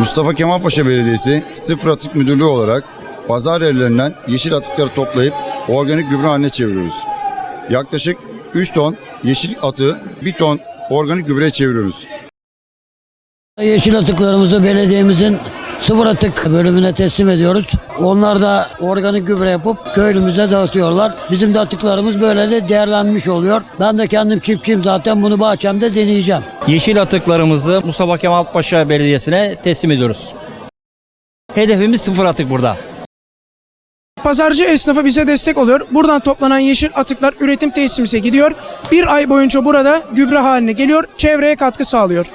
Mustafa Kemal Paşa Belediyesi Sıfır Atık Müdürlüğü olarak pazar yerlerinden yeşil atıkları toplayıp organik gübre haline çeviriyoruz. Yaklaşık 3 ton yeşil atığı 1 ton organik gübreye çeviriyoruz. Yeşil atıklarımızı belediyemizin sıfır atık bölümüne teslim ediyoruz. Onlar da organik gübre yapıp köylümüze dağıtıyorlar. Bizim de atıklarımız böyle de değerlenmiş oluyor. Ben de kendim çiftçiyim zaten bunu bahçemde deneyeceğim. Yeşil atıklarımızı Mustafa Kemal Paşa Belediyesi'ne teslim ediyoruz. Hedefimiz sıfır atık burada. Pazarcı esnafı bize destek oluyor. Buradan toplanan yeşil atıklar üretim tesisimize gidiyor. Bir ay boyunca burada gübre haline geliyor. Çevreye katkı sağlıyor.